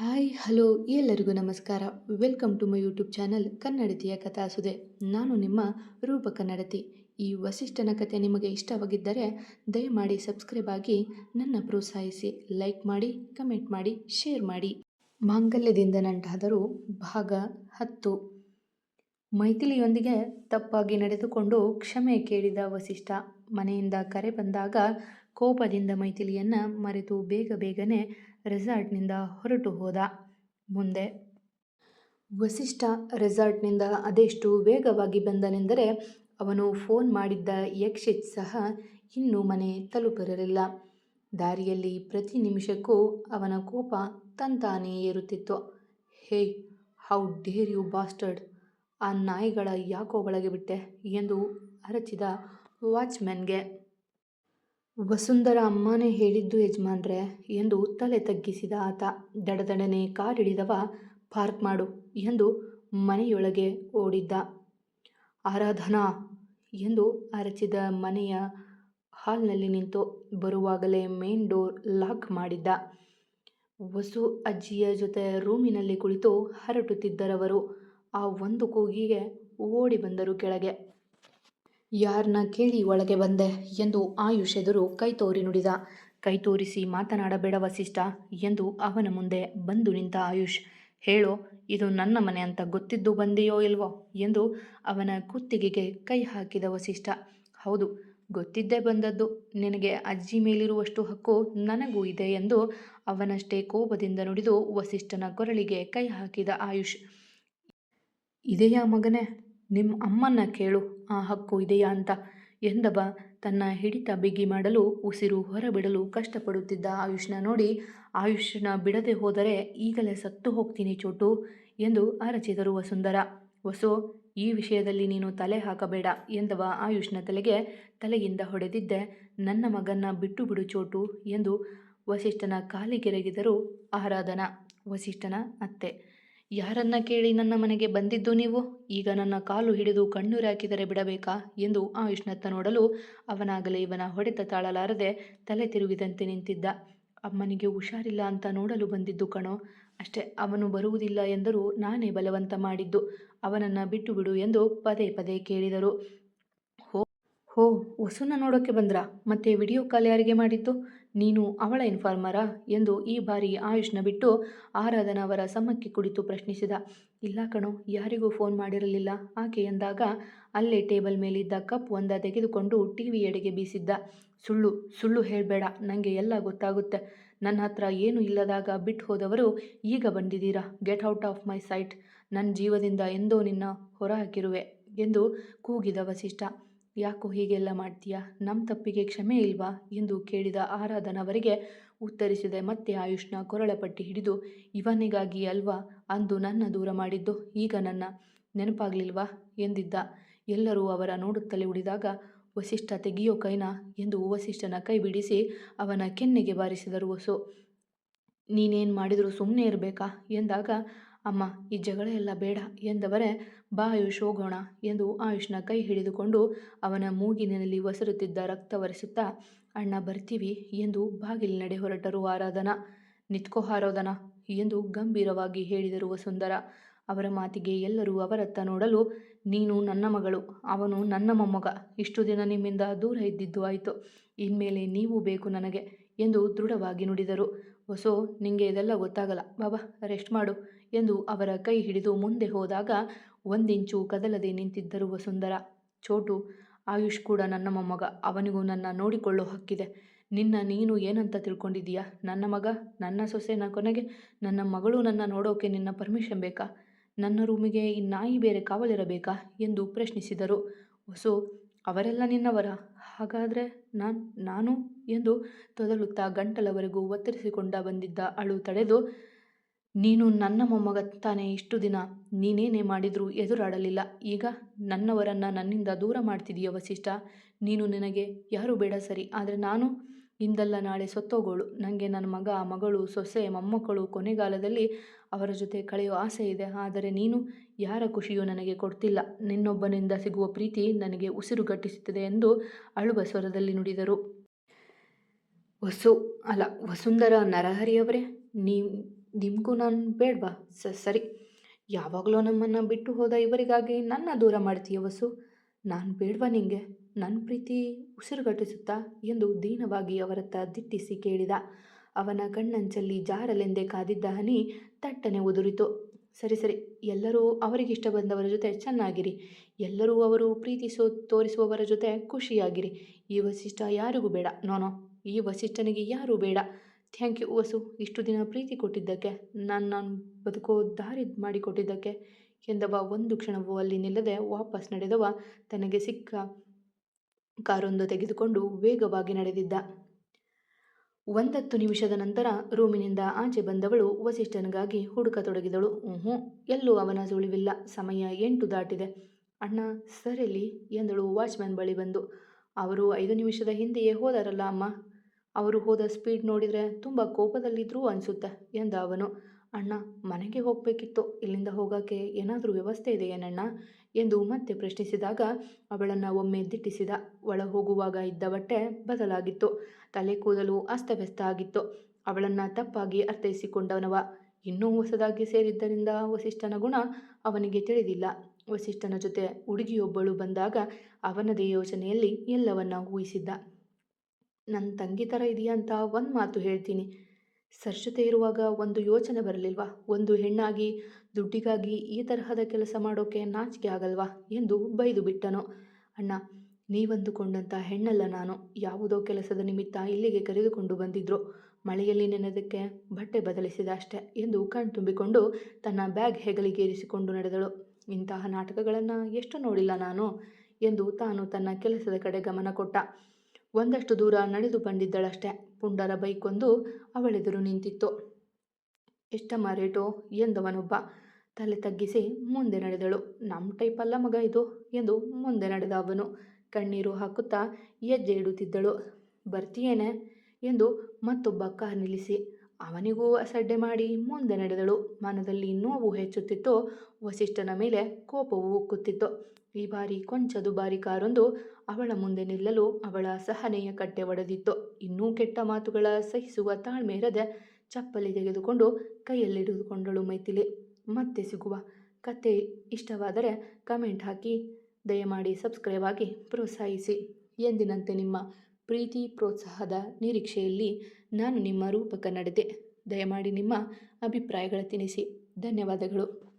Hi, hello, ಎಲ್ಲರಿಗೂ ನಮಸ್ಕಾರ. Welcome to my YouTube channel ಕನ್ನಡತಿಯ ಕಥಾಸುದೆ. ನಾನು ನಿಮ್ಮ ರೂಪ ಕನ್ನಡತಿ ಈ ವಸಿಷ್ಠನ ಕಥೆ ನಿಮಗೆ ಇಷ್ಟವಾಗಿದ್ದರೆ ದಯಮಾಡಿ ಸಬ್ಸ್ಕ್ರೈಬ್ ಆಗಿ ನನ್ನ ಪ್ರೋತ್ಸಾಹಿಸಿ, ಲೈಕ್ ಮಾಡಿ, ಕಮೆಂಟ್ ಮಾಡಿ, ಶೇರ್ ಮಾಡಿ. ಮಾಂಗಲ್ಯದಿಂದ ನಂಟಾದರೂ ಭಾಗ ಹತ್ತು. ಮೈಥಿಲಿಯೊಂದಿಗೆ ತಪ್ಪಾಗಿ ನಡೆದುಕೊಂಡು ಕ್ಷಮೆ ಕೇಳಿದ ವಸಿಷ್ಠ ಮನೆಯಿಂದ ಕರೆ ಬಂದಾಗ ಕೋಪದಿಂದ ಮೈಥಿಲಿಯನ್ನು ಮರೆತು ಬೇಗ ಬೇಗನೆ ರೆಸಾರ್ಟ್ನಿಂದ ಹೊರಟು ಹೋದ. ಮುಂದೆ ವಸಿಷ್ಠ ರೆಸಾರ್ಟ್ನಿಂದ ಅದೆಷ್ಟು ವೇಗವಾಗಿ ಬಂದನೆಂದರೆ ಅವನು ಫೋನ್ ಮಾಡಿದ್ದ ಯಕ್ಷಿತ್ ಸಹ ಇನ್ನೂ ಮನೆ ತಲುಪಿರಲಿಲ್ಲ. ದಾರಿಯಲ್ಲಿ ಪ್ರತಿ ನಿಮಿಷಕ್ಕೂ ಅವನ ಕೋಪ ತಂತಾನೇ ಏರುತ್ತಿತ್ತು. Hey, how dare you bastard. ಆ ನಾಯಿಗಳ ಯಾಕೋ ಒಳಗೆ ಬಿಟ್ಟೆ ಎಂದು ಅರಚಿದ ವಾಚ್ಮ್ಯಾನ್ಗೆ ವಸುಂಧರ ಅಮ್ಮನೇ ಹೇಳಿದ್ದು ಯಜಮಾನ್ರೆ ಎಂದು ತಲೆ ತಗ್ಗಿಸಿದ ಆತ, ದಡದಡನೆ ಕಾರಿಡಿದವ ಪಾರ್ಕ್ ಮಾಡು ಎಂದು ಮನೆಯೊಳಗೆ ಓಡಿದ್ದ. ಆರಾಧನಾ ಎಂದು ಅರಚಿದ ಮನೆಯ ಹಾಲ್ನಲ್ಲಿ ನಿಂತು ಬರುವಾಗಲೇ ಮೇನ್ ಡೋರ್ ಲಾಕ್ ಮಾಡಿದ್ದ. ವಸು ಅಜ್ಜಿಯ ಜೊತೆ ರೂಮಿನಲ್ಲಿ ಕುಳಿತು ಹರಟುತ್ತಿದ್ದರವರು ಆ ಒಂದು ಕೂಗಿಗೆ ಓಡಿ ಬಂದರು ಕೆಳಗೆ. ಯಾರನ್ನ ಕೇಳಿ ಒಳಗೆ ಬಂದೆ ಎಂದು ಆಯುಷ್ ಎದುರು ಕೈತೋರಿ ನುಡಿದ. ಕೈ ತೋರಿಸಿ ಮಾತನಾಡಬೇಡ ವಸಿಷ್ಠ ಎಂದು ಅವನ ಮುಂದೆ ಬಂದು ನಿಂತ ಆಯುಷ್. ಹೇಳೋ, ಇದು ನನ್ನ ಮನೆ ಅಂತ ಗೊತ್ತಿದ್ದು ಬಂದೆಯೋ ಇಲ್ವೋ ಎಂದು ಅವನ ಕುತ್ತಿಗೆಗೆ ಕೈ ಹಾಕಿದ ವಸಿಷ್ಠ. ಹೌದು, ಗೊತ್ತಿದ್ದೇ ಬಂದದ್ದು. ನಿನಗೆ ಅಜ್ಜಿ ಮೇಲಿರುವಷ್ಟು ಹಕ್ಕು ನನಗೂ ಇದೆ ಎಂದು ಅವನಷ್ಟೇ ಕೋಪದಿಂದ ನುಡಿದು ವಸಿಷ್ಠನ ಕೊರಳಿಗೆ ಕೈ ಹಾಕಿದ ಆಯುಷ್. ಇದೆಯಾ ಮಗನೇ? ನಿಮ್ಮ ಅಮ್ಮನ್ನ ಕೇಳು, ಆ ಹಕ್ಕು ಇದೆಯಾ ಅಂತ ಎಂದವ ತನ್ನ ಹಿಡಿತ ಬಿಗಿ ಮಾಡಲು ಉಸಿರು ಹೊರಬಿಡಲು ಕಷ್ಟಪಡುತ್ತಿದ್ದ ಆಯುಷ್ನ ನೋಡಿ, ಆಯುಷ್ನ ಬಿಡದೆ ಹೋದರೆ ಈಗಲೇ ಸತ್ತು ಹೋಗ್ತೀನಿ ಚೋಟು ಎಂದು ಅರಚಿದರು ವಸುಂಧರ. ವಸು, ಈ ವಿಷಯದಲ್ಲಿ ನೀನು ತಲೆ ಹಾಕಬೇಡ ಎಂದವ ಆಯುಷ್ನ ತಲೆಗೆ ತಲೆಯಿಂದ ಹೊಡೆದಿದ್ದೆ, ನನ್ನ ಮಗನ್ನ ಬಿಟ್ಟು ಬಿಡು ಚೋಟು ಎಂದು ವಸಿಷ್ಠನ ಕಾಲಿಗೆರಗಿದರು ಆರಾಧನಾ. ವಸಿಷ್ಠನ ಅತ್ತೆ. ಯಾರನ್ನ ಕೇಳಿ ನನ್ನ ಮನೆಗೆ ಬಂದಿದ್ದು ನೀವು? ಈಗ ನನ್ನ ಕಾಲು ಹಿಡಿದು ಕಣ್ಣೀರಾಕಿದರೆ ಬಿಡಬೇಕಾ? ಎಂದು ಆಯುಷ್ನತ್ತ ನೋಡಲು ಅವನಾಗಲೇ ಇವನ ಹೊಡೆತ ತಾಳಲಾರದೆ ತಲೆ ತಿರುಗಿದಂತೆ ನಿಂತಿದ್ದ. ಅಮ್ಮನಿಗೆ ಹುಷಾರಿಲ್ಲ ಅಂತ ನೋಡಲು ಬಂದಿದ್ದು ಕಣೋ. ಅಷ್ಟೇ ಅವನು ಬರುವುದಿಲ್ಲ ಎಂದರೂ ನಾನೇ ಬಲವಂತ ಮಾಡಿದ್ದು. ಅವನನ್ನು ಬಿಟ್ಟು ಬಿಡು ಎಂದು ಪದೇ ಪದೇ ಕೇಳಿದರು. ಹೋ ಹೋ, ವಸುನ ನೋಡೋಕ್ಕೆ ಬಂದ್ರಾ? ಮತ್ತೆ ವಿಡಿಯೋ ಕಾಲ್ ಯಾರಿಗೆ ಮಾಡಿದ್ದು? ನೀನು ಅವಳ ಇನ್ಫಾರ್ಮರಾ ಎಂದು ಈ ಬಾರಿ ಆಯುಷ್ನ ಬಿಟ್ಟು ಆರಾಧನಾ ಅವರ ಸಮಕ್ಕೆ ಕುಳಿತು ಪ್ರಶ್ನಿಸಿದ. ಇಲ್ಲ ಕಣೋ, ಯಾರಿಗೂ ಫೋನ್ ಮಾಡಿರಲಿಲ್ಲ. ಆಕೆ ಎಂದಾಗ ಅಲ್ಲೇ ಟೇಬಲ್ ಮೇಲಿದ್ದ ಕಪ್ ಒಂದ ತೆಗೆದುಕೊಂಡು ಟಿ ವಿ ಎಡೆಗೆ ಬೀಸಿದ್ದ. ಸುಳ್ಳು ಸುಳ್ಳು ಹೇಳಬೇಡ ನನಗೆ ಎಲ್ಲ ಗೊತ್ತಾಗುತ್ತೆ. ನನ್ನ ಹತ್ರ ಏನು ಇಲ್ಲದಾಗ ಬಿಟ್ಟು ಹೋದವರು ಈಗ ಬಂದಿದ್ದೀರಾ? Get out of my sight ನನ್ನ ಜೀವದಿಂದ ಎಂದೋ ನಿನ್ನ ಹೊರ ಹಾಕಿರುವೆ, ಎಂದು ಕೂಗಿದ ವಸಿಷ್ಠ. ಯಾಕೋ ಹೀಗೆಲ್ಲ ಮಾಡ್ತೀಯಾ? ನಮ್ಮ ತಪ್ಪಿಗೆ ಕ್ಷಮೆ ಇಲ್ವಾ? ಎಂದು ಕೇಳಿದ ಆರಾಧನವರಿಗೆ ಉತ್ತರಿಸಿದೆ. ಮತ್ತೆ ಆಯುಷ್ನ ಕೊರಳ ಪಟ್ಟಿ ಹಿಡಿದು, ಇವನಿಗಾಗಿ ಅಲ್ವಾ ಅಂದು ನನ್ನ ದೂರ ಮಾಡಿದ್ದು? ಈಗ ನನ್ನ ನೆನಪಾಗ್ಲಿಲ್ವಾ? ಎಂದಿದ್ದ. ಎಲ್ಲರೂ ಅವರ ನೋಡುತ್ತಲೇ ಉಳಿದಾಗ, ವಸಿಷ್ಠ ತೆಗೆಯೋ ಕೈನ? ಎಂದು ವಸಿಷ್ಠನ ಕೈ ಬಿಡಿಸಿ ಅವನ ಕೆನ್ನೆಗೆ ಬಾರಿಸಿದರು. ವಸು, ನೀನೇನು ಮಾಡಿದರೂ ಸುಮ್ಮನೆ ಇರಬೇಕಾ? ಎಂದಾಗ ಅಮ್ಮ, ಈ ಜಗಳ ಎಲ್ಲ ಬೇಡ ಎಂದವರೇ, ಬಾ ಆಯುಷ್ ಹೋಗೋಣ ಎಂದು ಆಯುಷ್ನ ಕೈ ಹಿಡಿದುಕೊಂಡು ಅವನ ಮೂಗಿನಲ್ಲಿ ಒಸರುತ್ತಿದ್ದ ರಕ್ತ ಒರೆಸುತ್ತಾ, ಅಣ್ಣ ಬರ್ತೀವಿ ಎಂದು ಬಾಗಿಲಿನಡೆ ಹೊರಟರು ಆರಾಧನಾ. ನಿತ್ಕೋ ಹಾರೋದನ ಎಂದು ಗಂಭೀರವಾಗಿ ಹೇಳಿದರು ವಸುಂಧರ. ಅವರ ಮಾತಿಗೆ ಎಲ್ಲರೂ ಅವರತ್ತ ನೋಡಲು, ನೀನು ನನ್ನ ಮಗಳು, ಅವನು ನನ್ನ ಮೊಮ್ಮಗ, ಇಷ್ಟು ದಿನ ನಿಮ್ಮಿಂದ ದೂರ ಇದ್ದಿದ್ದು ಆಯಿತು, ಇನ್ಮೇಲೆ ನೀವು ಬೇಕು ನನಗೆ ಎಂದು ದೃಢವಾಗಿ ನುಡಿದರು. ಹೊಸೋ ನಿಂಗೆ ಇದೆಲ್ಲ ಗೊತ್ತಾಗಲ್ಲ, ಬಾಬಾ ರೆಸ್ಟ್ ಮಾಡು. ಎಂದು ಅವರ ಕೈ ಹಿಡಿದು ಮುಂದೆ ಹೋದಾಗ ಒಂದಿಂಚು ಕದಲದೆ ನಿಂತಿದ್ದರು ವಸುಂಧರ. ಚೋಟು, ಆಯುಷ್ ಕೂಡ ನನ್ನ ಮೊಮ್ಮಗ. ಅವನಿಗೂ ನನ್ನ ನೋಡಿಕೊಳ್ಳೋ ಹಕ್ಕಿದೆ. ನಿನ್ನ ನೀನು ಏನಂತ ತಿಳ್ಕೊಂಡಿದ್ದೀಯಾ? ನನ್ನ ಮಗ, ನನ್ನ ಸೊಸೆನ ಕೊನೆಗೆ ನನ್ನ ಮಗಳು ನನ್ನ ನೋಡೋಕೆ ನಿನ್ನ ಪರ್ಮಿಷನ್ ಬೇಕಾ? ನನ್ನ ರೂಮಿಗೆ ಈ ನಾಯಿ ಬೇರೆ ಕಾವಲಿರಬೇಕಾ? ಎಂದು ಪ್ರಶ್ನಿಸಿದರು. ಹೊಸು ಅವರೆಲ್ಲ ನಿನ್ನವರ? ಹಾಗಾದರೆ ನಾನು ನಾನು? ಎಂದು ತೊದಲುತ್ತಾ ಗಂಟಲವರೆಗೂ ಒತ್ತರಿಸಿಕೊಂಡ ಬಂದಿದ್ದ ಅಳು ತಡೆದು ನೀನು ನನ್ನ ಮೊಮ್ಮಗ ತಾನೇ ಇಷ್ಟು ದಿನ? ನೀನೇನೇ ಮಾಡಿದರೂ ಎದುರಾಡಲಿಲ್ಲ. ಈಗ ನನ್ನವರನ್ನು ನನ್ನಿಂದ ದೂರ ಮಾಡ್ತಿದೀಯ ವಸಿಷ್ಠ? ನೀನು ನಿನಗೆ ಯಾರು ಬೇಡ ಸರಿ, ಆದರೆ ನಾನು ಇಂದಲ್ಲ ನಾಳೆ ಸೊತ್ತೋಗೋಳು. ನನಗೆ ನನ್ನ ಮಗ, ಮಗಳು, ಸೊಸೆ, ಮೊಮ್ಮಕ್ಕಳು ಕೊನೆಗಾಲದಲ್ಲಿ ಅವರ ಜೊತೆ ಕಳೆಯೋ ಆಸೆ ಇದೆ, ಆದರೆ ನೀನು ಯಾರ ಖುಷಿಯೂ ನನಗೆ ಕೊಡ್ತಿಲ್ಲ. ನಿನ್ನೊಬ್ಬನಿಂದ ಸಿಗುವ ಪ್ರೀತಿ ನನಗೆ ಉಸಿರುಗಟ್ಟಿಸುತ್ತದೆ ಎಂದು ಅಳುವ ಸ್ವರದಲ್ಲಿ ನುಡಿದರು. ವಸು, ಅಲ್ಲ, ವಸುಂಧರ ನರಹರಿಯವರೇ? ನೀವು ನಿಮಗೂ ನಾನು ಬೇಡವಾ? ಸ, ಸರಿ. ಯಾವಾಗಲೂ ನಮ್ಮನ್ನು ಬಿಟ್ಟು ಹೋದ ಇವರಿಗಾಗಿ ನನ್ನ ದೂರ ಮಾಡ್ತೀಯ ವಸು? ನಾನು ಬೇಡವಾ ನಿಂಗೆ? ನನ್ನ ಪ್ರೀತಿ ಉಸಿರುಗಟ್ಟಿಸುತ್ತಾ? ಎಂದು ದೀನವಾಗಿ ಅವರತ್ತ ದಿಟ್ಟಿಸಿ ಕೇಳಿದ. ಅವನ ಕಣ್ಣಂಚಲ್ಲಿ ಜಾರಲೆಂದೇ ಕಾದಿದ್ದ ಹನಿ ತಟ್ಟನೆ ಉದುರಿತು. ಸರಿ ಸರಿ. ಎಲ್ಲರೂ ಅವರಿಗಿಷ್ಟ ಬಂದವರ ಜೊತೆ ಚೆನ್ನಾಗಿರಿ. ಎಲ್ಲರೂ ಅವರು ಪ್ರೀತಿಸೋ ತೋರಿಸುವವರ ಜೊತೆ ಖುಷಿಯಾಗಿರಿ. ಈ ವಸಿಷ್ಠ ಯಾರಿಗೂ ಬೇಡ. ನೋನೋ, ಈ ವಸಿಷ್ಠನಿಗೆ ಯಾರೂ ಬೇಡ. ಥ್ಯಾಂಕ್ ಯು ವಸು ಇಷ್ಟು ದಿನ ಪ್ರೀತಿ ಕೊಟ್ಟಿದ್ದಕ್ಕೆ ನಾನು ನಾನು ಬದುಕೋ ದಾರಿ ಮಾಡಿಕೊಟ್ಟಿದ್ದಕ್ಕೆ. ಎಂದವ ಒಂದು ಕ್ಷಣವೂ ಅಲ್ಲಿ ನಿಲ್ಲದೆ ವಾಪಸ್ ನಡೆದವ ತನಗೆ ಸಿಕ್ಕ ಕಾರೊಂದು ತೆಗೆದುಕೊಂಡು ವೇಗವಾಗಿ ನಡೆದಿದ್ದ. ಒಂದತ್ತು ನಿಮಿಷದ ನಂತರ ರೂಮಿನಿಂದ ಆಚೆ ಬಂದವಳು ವಸಿಷ್ಠನಿಗಾಗಿ ಹುಡುಕತೊಡಗಿದಳು ಹ್ಞೂ ಎಲ್ಲೂ ಅವನ ಸುಳಿವಿಲ್ಲ, ಸಮಯ ಎಂಟು ದಾಟಿದೆ. ಅಣ್ಣ, ಸರಿಲಿ? ಎಂದಳು ವಾಚ್ಮ್ಯಾನ್ ಬಳಿ ಬಂದು. ಅವರು ಐದು ನಿಮಿಷದ ಹಿಂದೆಯೇ ಹೋದಾರಲ್ಲ, ಅಮ್ಮ. ಅವರು ಹೋದ ಸ್ಪೀಡ್ ನೋಡಿದರೆ ತುಂಬ ಕೋಪದಲ್ಲಿದ್ದರೂ ಅನಿಸುತ್ತೆ ಎಂದ ಅವನು. ಅಣ್ಣ, ಮನೆಗೆ ಹೋಗಬೇಕಿತ್ತು. ಇಲ್ಲಿಂದ ಹೋಗೋಕ್ಕೆ ಏನಾದರೂ ವ್ಯವಸ್ಥೆ ಇದೆಯೇನಣ್ಣ ಎಂದು ಮತ್ತೆ ಪ್ರಶ್ನಿಸಿದಾಗ ಅವಳನ್ನು ಒಮ್ಮೆ ದಿಟ್ಟಿಸಿದ. ಒಳ ಹೋಗುವಾಗ ಇದ್ದ ಬಟ್ಟೆ ಬದಲಾಗಿತ್ತು. ತಲೆ ಕೂದಲು ಅಸ್ತವ್ಯಸ್ತ ಆಗಿತ್ತು. ಅವಳನ್ನು ತಪ್ಪಾಗಿ ಅರ್ಥೈಸಿಕೊಂಡವನವ. ಇನ್ನೂ ಹೊಸದಾಗಿ ಸೇರಿದ್ದರಿಂದ ವಸಿಷ್ಠನ ಗುಣ ಅವನಿಗೆ ತಿಳಿದಿಲ್ಲ. ವಸಿಷ್ಠನ ಜೊತೆ ಹುಡುಗಿಯೊಬ್ಬಳು ಬಂದಾಗ ಅವನದೇ ಯೋಚನೆಯಲ್ಲಿ ಎಲ್ಲವನ್ನ ಊಹಿಸಿದ್ದ. ನನ್ನ ತಂಗಿ ಥರ ಇದೆಯಾ ಅಂತ ಒಂದು ಮಾತು ಹೇಳ್ತೀನಿ. ಸರ್ ಜೊತೆ ಇರುವಾಗ ಒಂದು ಯೋಚನೆ ಬರಲಿಲ್ವಾ? ಒಂದು ಹೆಣ್ಣಾಗಿ, ದುಡ್ಡಿಗಾಗಿ ಈ ತರಹದ ಕೆಲಸ ಮಾಡೋಕೆ ನಾಚಿಕೆ ಆಗಲ್ವಾ? ಎಂದು ಬೈದು ಬಿಟ್ಟನು. ಅಣ್ಣ ನೀವಂದುಕೊಂಡಂಥ ಹೆಣ್ಣಲ್ಲ ನಾನು. ಯಾವುದೋ ಕೆಲಸದ ನಿಮಿತ್ತ ಇಲ್ಲಿಗೆ ಕರೆದುಕೊಂಡು ಬಂದಿದ್ರು. ಮಳೆಯಲ್ಲಿ ನೆನೆದಕ್ಕೆ ಬಟ್ಟೆ ಬದಲಿಸಿದ ಅಷ್ಟೆ ಎಂದು ಕಣ್ತುಂಬಿಕೊಂಡು ತನ್ನ ಬ್ಯಾಗ್ ಹೆಗಲಿಗೇರಿಸಿಕೊಂಡು ನಡೆದಳು. ಇಂತಹ ನಾಟಕಗಳನ್ನು ಎಷ್ಟು ನೋಡಿಲ್ಲ ನಾನು ಎಂದು ತಾನು ತನ್ನ ಕೆಲಸದ ಕಡೆ ಗಮನ ಕೊಟ್ಟ. ಒಂದಷ್ಟು ದೂರ ನಡೆದು ಬಂದಿದ್ದಳಷ್ಟೆ. ಪುಂಡರ ಬೈಕೊಂದು ಅವಳೆದುರು ನಿಂತಿತ್ತು. ಎಷ್ಟಮ್ಮ ರೇಟು? ಎಂದವನೊಬ್ಬ ತಲೆ ತಗ್ಗಿಸಿ ಮುಂದೆ ನಡೆದಳು. ನಮ್ಮ ಟೈಪಲ್ಲ ಮಗ ಇದು, ಎಂದು ಮುಂದೆ ನಡೆದ ಅವನು. ಕಣ್ಣೀರು ಹಾಕುತ್ತಾ ಹೆಜ್ಜೆ ಇಡುತ್ತಿದ್ದಳು. ಬರ್ತೀಯೇನೆ? ಎಂದು ಮತ್ತೊಬ್ಬ ಕಾರ್ ನಿಲ್ಲಿಸಿ ಅವನಿಗೂ ಅಸಡ್ಡೆ ಮಾಡಿ ಮುಂದೆ ನಡೆದಳು. ಮನದಲ್ಲಿ ನೋವು ಹೆಚ್ಚುತ್ತಿತ್ತು. ವಸಿಷ್ಠನ ಮೇಲೆ ಕೋಪವು ಉಕ್ಕುತ್ತಿತ್ತು. ಈ ಬಾರಿ ಕೊಂಚ ದುಬಾರಿ ಕಾರೊಂದು ಅವಳ ಮುಂದೆ ನಿಲ್ಲಲು ಅವಳ ಸಹನೆಯ ಕಟ್ಟೆ ಒಡೆದಿತ್ತು. ಇನ್ನೂ ಕೆಟ್ಟ ಮಾತುಗಳ ಸಹಿಸುವ ತಾಳ್ಮೆ ಇರದೆ ಚಪ್ಪಲಿ ತೆಗೆದುಕೊಂಡು ಕೈಯಲ್ಲಿಡಿದುಕೊಂಡಳು ಮೈಥಿಲಿ. ಮತ್ತೆ ಸಿಗುವ ಕತೆ ಇಷ್ಟವಾದರೆ ಕಮೆಂಟ್ ಹಾಕಿ, ದಯಮಾಡಿ ಸಬ್ಸ್ಕ್ರೈಬ್ ಆಗಿ ಪ್ರೋತ್ಸಾಹಿಸಿ. ಎಂದಿನಂತೆ ನಿಮ್ಮ ಪ್ರೀತಿ ಪ್ರೋತ್ಸಾಹದ ನಿರೀಕ್ಷೆಯಲ್ಲಿ ನಾನು ನಿಮ್ಮ ರೂಪಕ ನಡೆದೆ. ದಯಮಾಡಿ ನಿಮ್ಮ ಅಭಿಪ್ರಾಯಗಳ ತಿಳಿಸಿ. ಧನ್ಯವಾದಗಳು.